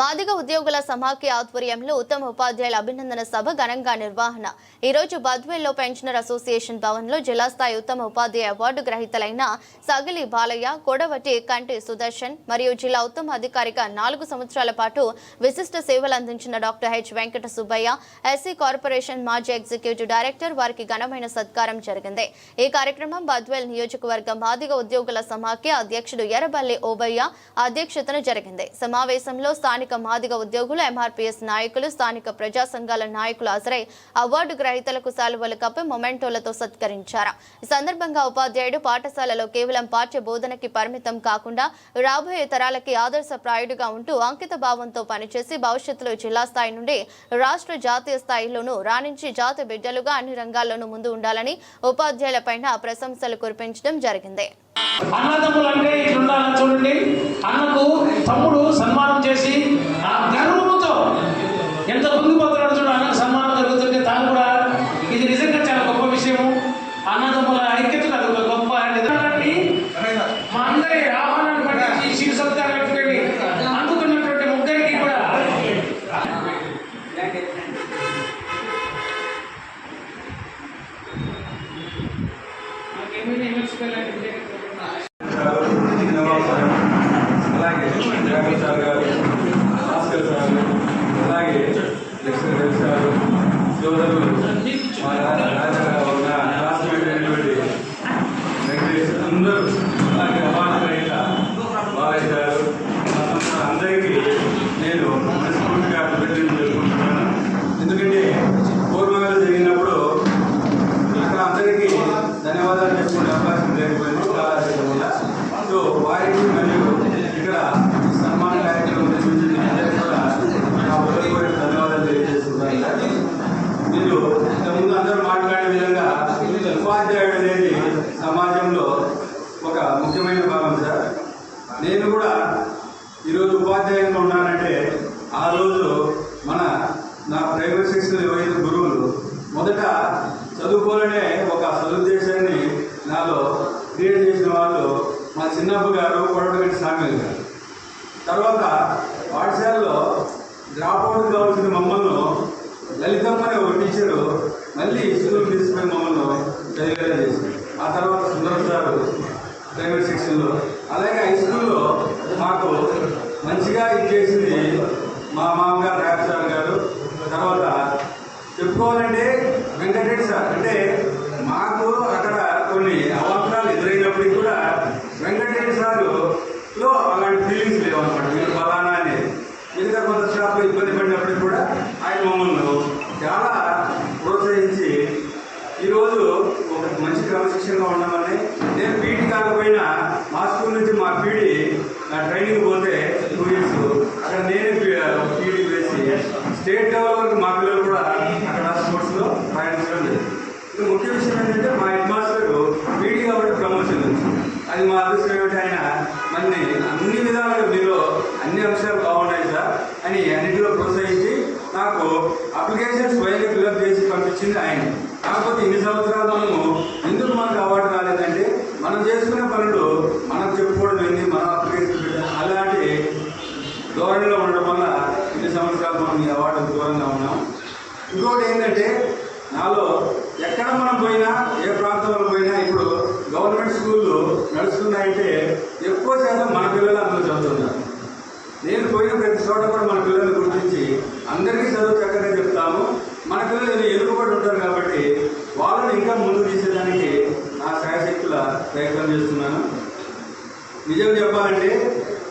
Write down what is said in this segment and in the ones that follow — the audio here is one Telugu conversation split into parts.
మాదిగ ఉద్యోగుల సమాఖ్య ఆధ్వర్యంలో ఉత్తమ ఉపాధ్యాయుల అభినందన సభ ఘనంగా నిర్వహణ. ఈ రోజు బద్వేల్లో పెన్షనర్ అసోసియేషన్ భవన్లో జిల్లా స్థాయి ఉత్తమ ఉపాధ్యాయ అవార్డు గ్రహీతలైన సగలి బాలయ్య కొడవటి కంటి సుదర్శన్ మరియు జిల్లా ఉత్తమ అధికారిగా నాలుగు సంవత్సరాల పాటు విశిష్ట సేవలు అందించిన doctor H Venkata Subbaiah SC corporation మాజీ ఎగ్జిక్యూటివ్ డైరెక్టర్ వారికి ఘనమైన సత్కారం జరిగింది. ఈ కార్యక్రమం బద్వేల్ నియోజకవర్గ మాదిగ ఉద్యోగుల సమాఖ్య అధ్యక్షుడు ఎర్రబల్లి ఓబయ్య అధ్యక్షతన జరిగింది. సమావేశంలో స్థానిక మాదిగ ఉద్యోగులు ఎంఆర్పీఎస్ నాయకులు స్థానిక ప్రజా సంఘాల నాయకులు హాజరై అవార్డు గ్రహీతలకు శాలువలు కప్పి మొమెంటోలతో సత్కరించారు. ఈ సందర్భంగా ఉపాధ్యాయుడు పాఠశాలలో కేవలం పాఠ్య బోధనకి పరిమితం కాకుండా రాబోయే తరాలకి ఆదర్శప్రాయుడుగా ఉంటూ అంకిత భావంతో పనిచేసి భవిష్యత్తులో జిల్లా స్థాయి నుండి రాష్ట్ర జాతీయ స్థాయిలోనూ రాణించి జాతి బిడ్డలుగా అన్ని రంగాల్లోనూ ముందు ఉండాలని ఉపాధ్యాయులపైన ప్రశంసలు కురిపించడం జరిగింది. అన్నదమ్ములు అంటే ఇట్లుండాలని చూడండి. అన్నకు తమ్ముడు సన్మానం చేసి ఆ గర్వముతో ఎంత ముందు పోతున్నాడు చూడు అన్నకు సన్మానం జరుగుతుంటే తాను కూడా ఇది నిజంగా చాలా గొప్ప విషయము అన్నదమ్ముల ఐక్యతకు అది ఒక గొప్ప నిజాన్ని మా అందరి ఆహ్వానాన్ని పట్టించి శివ సత్కారానికి వెళ్ళి అందుకున్నటువంటి ముగ్గురికి కూడా నాకేమైనా ఎమర్చిపోయాలంటే అలాగే జాగర్ సార్ గారు భాస్కర్ సార్ అలాగే లక్ష్మీదేవి సార్ సోదరులు మా రా- రాజా ఉన్న క్లాస్మేట్ అయినటువంటి వెంకటేష్ అందరూ అలాగే అవార్డు గ్రహీత బాలయ్య గారు మా అందరికీ నేను మనస్ఫూర్తిగా కృతజ్ఞతలు తెలుపుకుంటున్నాను ఎందుకంటే పూర్వంలో జరిగినప్పుడు ఇక్కడ అందరికీ ధన్యవాదాలు చెప్పుకునే అవకాశం లేకపోయింది కాలాతీతం వల్ల సో వారికి మరియు ఇక్కడ ఈ సన్మాన కార్యక్రమం నిర్వహించిన అందరికీ కూడా నా హృదయపూర్వక ధన్యవాదాలు తెలియజేస్తున్నాను మీరు ఇంతకుముందు అందరూ మాట్లాడే విధంగా ఉపాధ్యాయుడు అనేది సమాజంలో ఒక ముఖ్యమైన భాగం సార్ నేను కూడా ఈరోజు ఉపాధ్యాయునిగా ఉన్నానంటే ఆ రోజు మన నా ప్రైవేట్ సెక్షన్ ఏవైతే గురువులు మొదట చదువుకోవాలనే ఒక సదుద్దేశాన్ని నాలో క్రియేట్ చేసిన వాళ్ళు మా చిన్నప్ప గారు కొడవగంటి సామ్యులు గారు తర్వాత పాఠశాలలో డ్రాప్ అవుట్ కావాల్సిన మమ్మల్ని లలితమ్మని ఒక టీచరు మళ్ళీ స్కూల్ తీసుకుని మమ్మల్ని చదివేలా చేసింది ఆ తర్వాత సుందరం సారు ప్రైవేట్ సెక్షన్లో అలాగే హై స్కూల్లో మాకు మంచిగా ఇచ్చేసింది మా మామగారు రాయ్ సార్ గారు. తర్వాత చెప్పుకోవాలంటే వెంకటరెడ్డి సార్. అంటే మాకు అక్కడ కొన్ని అవాంతరాలు ఎదురైనప్పటికీ కూడా వెంకటరెడ్డి సారు లో అలాంటి ఫీలింగ్స్ లేవు అనమాట మీరు ఫలానా అనేది మిగతా కొంత స్టాఫ్ ఇబ్బంది పడినప్పటికీ కూడా ఆయన మమ్మల్ని చాలా ప్రోత్సహించి ఈరోజు ఒక మంచి క్రమశిక్షణగా ఉండమని నేను పీటీ కాకపోయినా మా స్కూల్ నుంచి మా పీడి నా ట్రైనింగ్ పోతే టూ ఇయర్స్ అక్కడ నేనే పీడీ వేసి స్టేట్ లెవెల్ వరకు మా పిల్లలు కూడా అక్కడ స్పోర్ట్స్లో రాయించడం లేదు ఇది ముఖ్య విషయం ఏంటంటే మా హెడ్ మాస్టర్ పీడీ కాబట్టి ప్రమోషన్ అది మా అదృష్టం ఏమిటి ఆయన మన్ని అన్ని విధాలుగా మీలో అన్ని అంశాలు బాగున్నాయి సార్. అని అన్నింటిలో ప్రోత్సహించి నాకు అప్లికేషన్ స్వయంగా ఫిల్అప్ చేసి పంపించింది ఆయన. కాకపోతే ఇన్ని సంవత్సరాలు మనము ఎందుకు మనకు అవార్డు రాలేదంటే మనం చేసుకునే పనులు మనం చెప్పుకోవడం ఏంది మనం అప్లికేషన్ పెట్టడం అలాంటి ధోరణిలో ఉండడం వల్ల ఇన్ని సంవత్సరాలు మనం ఈ అవార్డు దూరంగా ఉన్నాం ఇంకోటి ఏంటంటే నాలో ఎక్కడ మనం పోయినా ఏ ప్రాంతంలో పోయినా ఇప్పుడు గవర్నమెంట్ స్కూళ్ళు నడుస్తున్నాయంటే ఎక్కువ శాతం మన పిల్లలు అందులో చదువుతున్నారు. నేను పోయిన ప్రతి చోట కూడా మన పిల్లల్ని గుర్తించి అందరికీ చదువు చక్కగా చెప్తాము. మన పిల్లలు ఇది ఎదుగుబడి ఉంటారు కాబట్టి వాళ్ళని ఇంకా ముందుకు తీసేదానికి నా శాయశక్తుల ప్రయత్నం చేస్తున్నాను. నిజం చెప్పాలంటే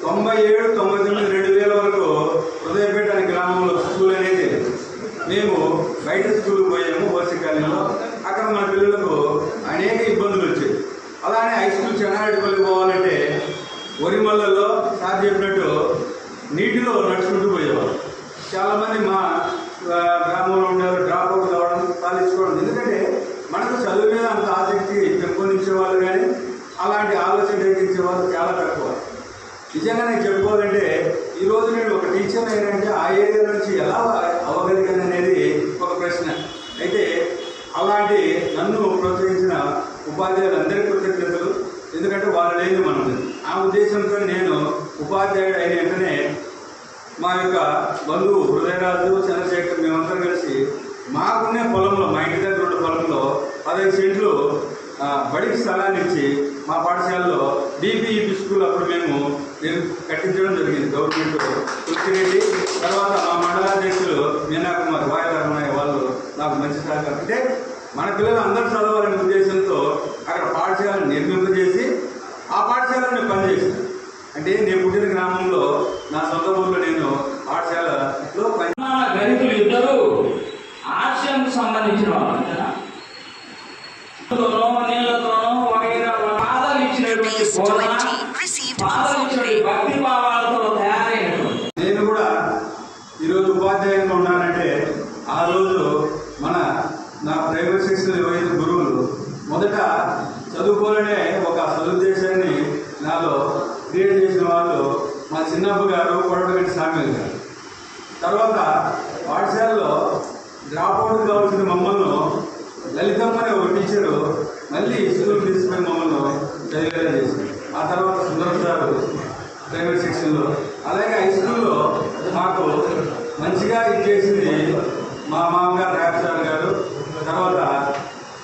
తొంభై ఏడు తొంభై తొమ్మిది రెండు వేల వరకు హృదయపేట అనే గ్రామంలో స్కూల్ అనేది లేదు. మేము బయట స్కూల్కి పోయాము ఓసి కాలనీలో అక్కడ మన పిల్లలకు అనేక ఇబ్బందులు వచ్చాయి అలానే హై స్కూల్ చెన్నారెడ్డిపల్లి పోవాలంటే వరిమల్లలో సార్ చెప్పినట్టు నీటిలో నడుచుకుంటూ పోయేవారు చాలామంది మా గ్రామంలో ఉండేవారు డ్రాప్ అవుట్ కావడం పాలించుకోవడం. ఎందుకంటే మనకు చదువు మీద అంత ఆసక్తి పెంపొందించే వాళ్ళు కానీ అలాంటి ఆలోచన కలిగించే వాళ్ళు చాలా తక్కువ. నిజంగా నేను చెప్పుకోవాలంటే ఈరోజు నేను ఒక టీచర్ ఏంటంటే ఆ ఏరియా నుంచి ఎలా అవగలిగాను అనేది ఒక ప్రశ్న అయితే అలాంటి నన్ను ప్రోత్సహించిన ఉపాధ్యాయులందరికీ కృతజ్ఞతలు ఎందుకంటే వాళ్ళు లేని మనం ఆ ఉద్దేశంతో నేను ఉపాధ్యాయుడు అయిన వెంటనే మా యొక్క బంధువు హృదయరాజు చంద్రశేఖర్ మేమందరం కలిసి మాకునే పొలంలో మా ఇంటి దగ్గర ఉన్న పొలంలో పదహైదు సెంట్లు బడికి స్థలాన్ని ఇచ్చి మా పాఠశాలలో బీపీఈపీ స్కూల్ అప్పుడు మేము కట్టించడం జరిగింది. గవర్నమెంట్ కృష్ణరెడ్డి తర్వాత మా మండలాధ్యక్షులు మీనా కుమార్ వాళ్ళు నాకు మంచి సహకారం. అంటే మన పిల్లలు అందరూ చదవాలనే ఉద్దేశంతో అక్కడ పాఠశాలను నిర్మింపజేసి ఆ పాఠశాలలో నేను పనిచేసాను అంటే నేను పుట్టిన గ్రామంలో నా సొంత ఊళ్ళో నేను పాఠశాలలో గణితులు ఇద్దరు ఆశయంకు సంబంధించిన వాళ్ళు అంతేనా? నీళ్ళతోనో, నీళ్ళతోనో వగైరా పాదాలు ఇచ్చినటువంటి బోధన పాదాలు ఇచ్చినటువంటి భక్తి భావాలతో తయారైనటువంటి నేను కూడా ఈరోజు ఉపాధ్యాయునిగా ఉన్నానంటే ఆ రోజు మన నా ప్రైవేట్ సెక్షన్ ఏవైతే గురువులు మొదట చదువుకోవాలనే ఒక సదుద్దేశాన్ని నాలో క్రియేట్ చేసిన వాళ్ళు మా చిన్నప్పు గారు కొడవగంటి సామ్యుల్ గారు. తర్వాత పాఠశాలలో డ్రాప్ అవుట్ కావాల్సిన మమ్మల్ని లలితమ్మ అనే ఒక టీచరు మళ్ళీ స్కూల్ తీసుకుని మమ్మల్ని చదివేలా చేసింది ఆ తర్వాత సుందరం సారు ప్రైవేట్ సెక్షన్లో. అలాగే హై స్కూల్లో మాకు మంచిగా ఇచ్చేసింది మా మామగారు ర్యాప్ సార్ గారు. తర్వాత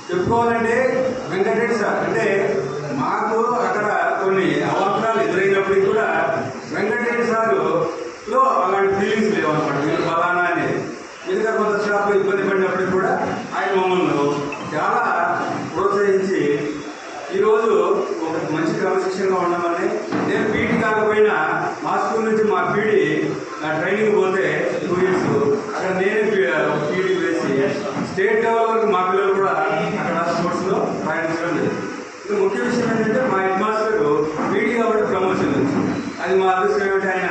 చెప్పుకోవాలంటే వెంకటేష్ సార్. అంటే మాకు అక్కడ కొన్ని అవార్డు ఎదురైనప్పటికీ కూడా వెంకటరెడ్డి సారు లో అలాంటి ఫీలింగ్స్ లేవు అనమాట వీళ్ళు ఫలానా అని మిగతా కొంత స్టాఫ్ ఇబ్బంది పడినప్పటికీ కూడా ఆయన మమ్మల్ని చాలా ప్రోత్సహించి ఈరోజు ఒక మంచి ఉండమని నేను పీటీ కాకపోయినా మా స్కూల్ నుంచి మా పీడి ట్రైనింగ్ పోతే టూ ఇయర్స్. అక్కడ నేనే పీడి వేసి స్టేట్ లెవెల్ వరకు మా పిల్లలు కూడా అక్కడ స్పోర్ట్స్లో ప్రయాణించడం లేదు ఇది ముఖ్య విషయం ఏంటంటే మా హెడ్ మాస్టర్ పీడీ కాబట్టి ప్రమోషన్ వచ్చింది అది మా అదృష్టం ఏమిటి ఆయన.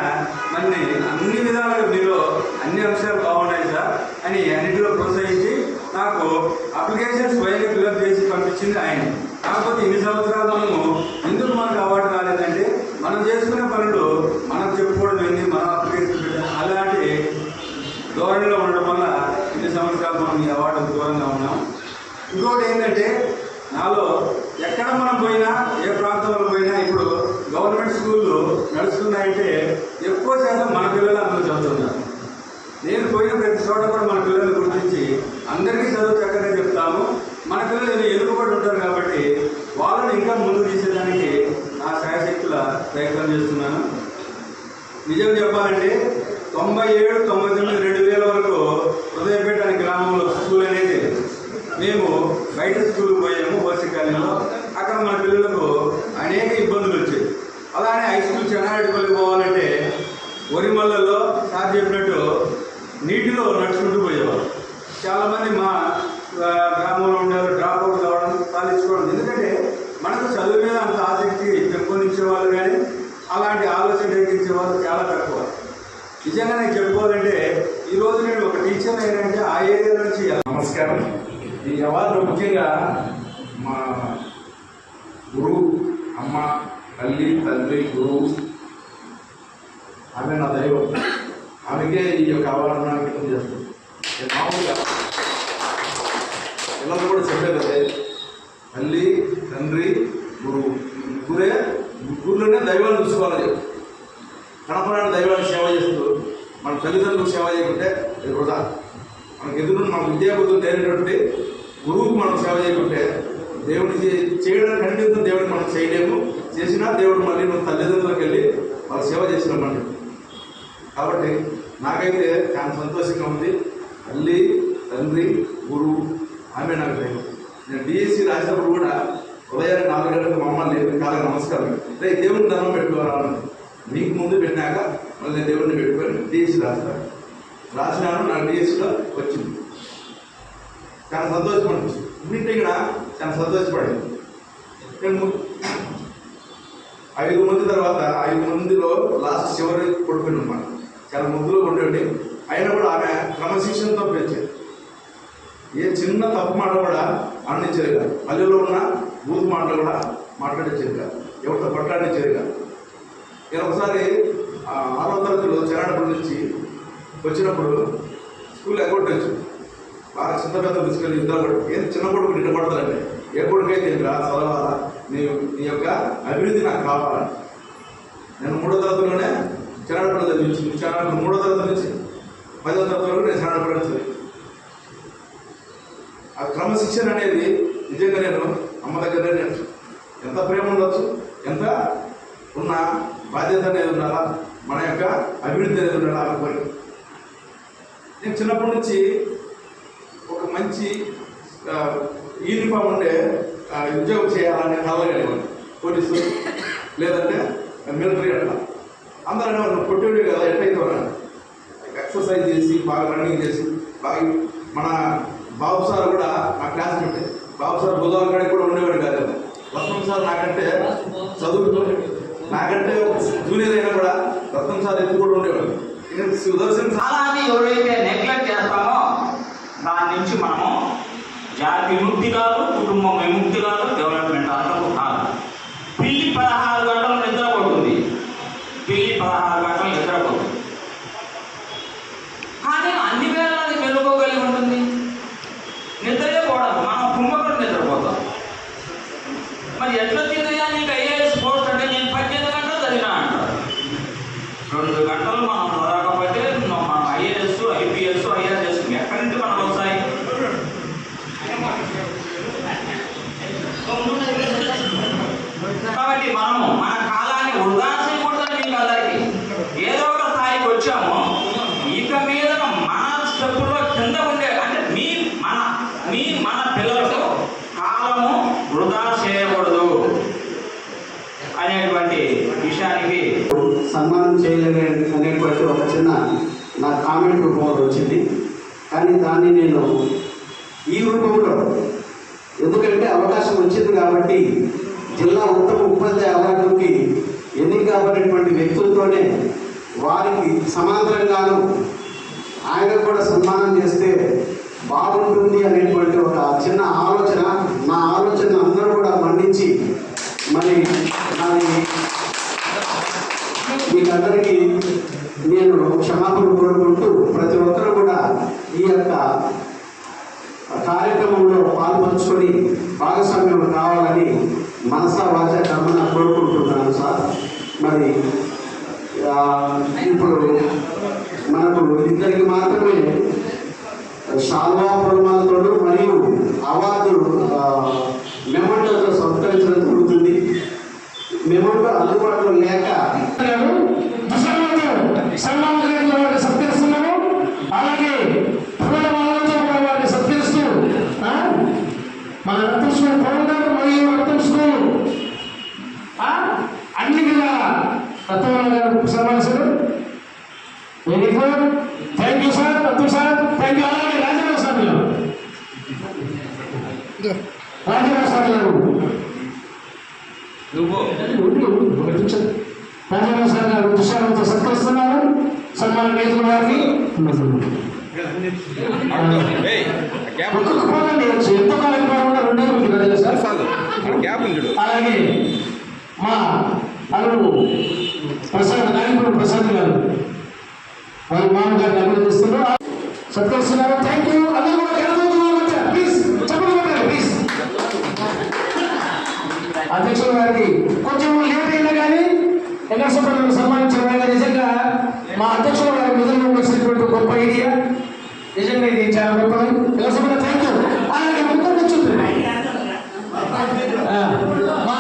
మన్ని అన్ని విధాలుగా మీలో అన్ని అంశాలు బాగున్నాయి సార్ అని అన్నింటిలో ప్రోత్సహించి నాకు అప్లికేషన్ స్వయంగా ఫిల్అప్ చేసి పంపించింది ఆయన. కాకపోతే ఇన్ని సంవత్సరాలు మనము ఎందుకు మనకు అవార్డు రాలేదంటే మనం చేసుకునే పనులు మనం చెప్పుకోవడం ఏంది మనం అప్లికేషన్ పెట్టడం అలాంటి ధోరణిలో ఉండడం వల్ల ఇన్ని సంవత్సరాలు మనం ఈ దూరంగా ఉన్నాం. ఇంకోటి ఏంటంటే నాలో ఎక్కడ మనం పోయినా ఏ ప్రాంతంలో పోయినా ఇప్పుడు గవర్నమెంట్ స్కూళ్ళు నడుస్తున్నాయంటే ఎక్కువ శాతం మన పిల్లలు అందరూ చదువుతున్నారు. నేను పోయిన ప్రతి చోట కూడా మన పిల్లల్ని గుర్తించి అందరికీ చదువు చక్కగా చెప్తాము. మన పిల్లలు ఏదో ఎదుగుబడి ఉంటారు కాబట్టి వాళ్ళని ఇంకా ముందుకు తీసేదానికి నా శాయశక్తుల ప్రయత్నం చేస్తున్నాను. నిజం చెప్పాలంటే తొంభై ఏడు తొంభై తొమ్మిది రెండు వేల వరకు హృదయపేట అనే గ్రామంలో స్కూల్ అనేది లేదు. మేము బయట స్కూల్ పోయాము అక్కడ మన పిల్లలకు అనేక ఇబ్బందులు వచ్చాయి. అలానే హై స్కూల్ చెన్నారెడ్డిపల్లి పోవాలంటే వరిమల్లలో సార్ చెప్పినట్టు నీటిలో నడుచుకుంటూ పోయేవారు. చాలామంది మా గ్రామంలో ఉండేవారు డ్రాప్ అవుట్ కావడం పాలించుకోవడం. ఎందుకంటే మనకు చదువు మీద అంత ఆసక్తి పెంపొందించే వాళ్ళు కానీ అలాంటి ఆలోచన రేగించే వాళ్ళు చాలా తక్కువ. నిజంగా నేను చెప్పుకోవాలంటే ఈరోజు నేను ఒక టీచర్ అయినంటే ఆ ఏరియా నుంచి నమస్కారం. ఈ అవార్డు ముఖ్యంగా మా గురువు అమ్మ తల్లి తండ్రి గురువు ఆమె నా దైవం. ఆమెకే ఈ యొక్క అవగాహన అంకితం చేస్తుంది నేను మామూలుగా పిల్లలు కూడా చెప్పేది అదే తల్లి తండ్రి గురువు. ముగ్గురే ముగ్గురులోనే దైవాన్ని చూసుకోవాలి చెప్పి. కనపరాని దైవాన్ని సేవ చేస్తూ మన తల్లిదండ్రులకు సేవ చేయకుంటే ఇది వృధా. మనకి ఎదురు మన విద్యాబుద్ధులు లేనటువంటి గురువుకు మనం సేవ చేయకుంటే దేవుడికి చేయడానికి ఖండితం దేవుడిని మనం చేయలేము. చేసినా దేవుడు మళ్ళీ నువ్వు తల్లిదండ్రులకు వెళ్ళి వాళ్ళ సేవ చేసినామండి. కాబట్టి నాకైతే చాలా సంతోషంగా ఉంది. తల్లి తండ్రి గురువు ఆమె నాకు దైవం నేను డిఎస్సి రాసినప్పుడు కూడా ఉదయాన్నే నాలుగు గంటలకు మమ్మల్ని అమ్మ నమస్కారం రే దేవుని దండం పెట్టుకోవాలని నీకు ముందు పెట్టినాక మళ్ళీ దేవుడిని పెట్టుకొని డిఎస్సి రాస్తాను రాసినాను నా డిఎస్సిలో వచ్చింది. చాలా సంతోషం అనిపిస్తుంది. ఇక్కడ చాలా సంతోషపడింది. నేను ఐదు మంది తర్వాత ఐదు మందిలో లాస్ట్ చివరి కొడుకుని అనమాట చాలా ముద్దులో ఉండేవి అయినా కూడా ఆమె క్రమశిక్షణతో పెంచేది ఏ చిన్న తప్పు మాట కూడా ఆనందించేది కాదు. పల్లెల్లో ఉన్న బూత్ మాటలు కూడా మాట్లాడించేది కాదు. ఎవరితో పట్లాడించేది కాదు. నేను ఒకసారి ఆరో తరగతిలో చెరాడపల్లి నుంచి వచ్చినప్పుడు స్కూల్ అకౌంట్ వచ్చాను బాగా చిన్న పెద్ద తీసుకెళ్ళి యుద్ధాలు కూడా ఏం చిన్న కొడుకు నిన్న ఏ కొడుకైతే రా చదవాలా నీ నీ యొక్క అభివృద్ధి నాకు కావాలని నేను మూడో తరగతిలోనే చెన్నాడపల్లి చదివించింది చెన్నాడపల్లి మూడో తరగతి నుంచి పదో తరగతి వరకు నేను చిన్న చదివి ఆ క్రమశిక్షణ అనేది నిజంగా నేను అమ్మ దగ్గర నేను ఎంత ప్రేమ ఉండొచ్చు ఎంత ఉన్న బాధ్యత అనేది ఉండాలా? మన యొక్క అభివృద్ధి అనేది ఉండాలా అనుకోని. నేను చిన్నప్పటి నుంచి మంచి యూనిఫామ్ ఉండే ఉద్యోగం చేయాలనే కలగలేవాడిని పోలీసు లేదంటే మిలిటరీ అట్లా. అందరూ అనేవారు కొట్టేవి కదా ఎట్లయితే వాళ్ళు. ఎక్సర్సైజ్ చేసి బాగా రన్నింగ్ చేసి బాగా మన బాబు సార్ కూడా నా క్లాస్మేట్ బాబు సార్ బుధవారం కాడికి కూడా ఉండేవాడు కాదు. రత్నం సార్ నాకంటే చదువుతూ నాకంటే జూనియర్ అయినా కూడా రత్నం సార్ ఎత్తు కూడా ఉండేవాడు. సుదర్శన్ సార్ ఎవరైతే నెగ్లెక్ట్ చేస్తామో దాని నుంచి మనము జాతి విముక్తి కాదు కుటుంబం విముక్తి కాదు డెవలప్మెంట్ అంతకు కాదు పిల్లి పదహారు గంటలు నిద్రపోతుంది పిల్లి పదహారు గంటలు నిద్రపోతుంది కానీ అన్ని వేళ అది మెలుకోగలిగి ఉంటుంది నిద్రే పోవడం మనం కుంభకం నిద్రపోతాం మరి ఎట్లా తిరిగా నీకు ఐఏఎస్ పోస్ట్ అంటే నేను పద్దెనిమిది గంటలు చదివినా అంటారు రెండు గంటలు మనం చదవకపోతే మనం ఐఏఎస్ ఐపీఎస్ ఐఆర్ఎస్ ఎక్కడి నుంచి మనకు వస్తాయి కాబట్టి మనము మన కాలాన్ని వృధా చేయకూడదని మీకు అందరికీ ఏదో ఒక స్థాయికి వచ్చాము ఇక మీద మన స్టెప్పుల్లో కింద ఉండే అంటే మీ మన మీ మన పిల్లలకు కాలము వృధా చేయకూడదు అనేటువంటి విషయానికి సన్మానం చేయలేని అనేటువంటి ఒక చిన్న నా కామెంట్ రూపంలో వచ్చింది. కానీ దాన్ని నేను ఈ రూపంలో ఎందుకంటే అవకాశం వచ్చింది కాబట్టి జిల్లా ఉత్తమ ఉపాధ్యాయ అవార్డుకి ఎన్నిక కాబడినటువంటి వ్యక్తులతోనే వారికి సమాంతరంగాను ఆయన కూడా సన్మానం చేస్తే బాగుంటుంది అనేటువంటి ఒక చిన్న ఆలోచన అందరూ కూడా మన్నించి మరి నాది మీకందరికీ నేను క్షమాపణ కోరుకుంటూ ప్రతి ఒక్కరు కూడా ఈ యొక్క కార్యక్రమంలో పాల్పంచుకొని భాగస్వామ్యం కావాలని మనసా వాచ కర్మన కోరుకుంటున్నాను సార్ మరి ఆ, ఇప్పుడు మనకు ఇద్దరికి మాత్రమే షాల్వా పురమాలతోడు మరియు అవార్డు మెమోటోతో సంస్కరించడం జరుగుతుంది. మెమోటో అందుబాటులో లేక గారు అలాగే మన రత్న స్కూల్ పౌడర్ మరియు రత్న స్కూల్ అన్ని విధాల రత్నమాల గారు సన్మానిస్తారు thank you sir Ratna sir thank you అలాగే పోదండి వచ్చి ఎంతో కాలం కాకుండా రెండే ఉంది కదా సార్. అలాగే మా అల్లుడు ప్రసాద్ నాయకుడు ప్రసాద్ గారు. వాళ్ళ మామగారిని అభినందిస్తున్నారు. సత్కరిస్తున్నారు. థ్యాంక్ యూ అధ్యక్షుల గారికి కొంచెం లేట్ అయినా కానీ ఎన్ఎస్ఎఫ్లను సన్మానించిన వేళ నిజంగా మా అధ్యక్షుల గారి నిధులను వచ్చినటువంటి గొప్ప ఐడియా. నిజంగా ఇది చాలా గొప్పది. ఎన్ఎస్ఎఫ్ థ్యాంక్ యూ అలాగే ముందు కూర్చుంది మా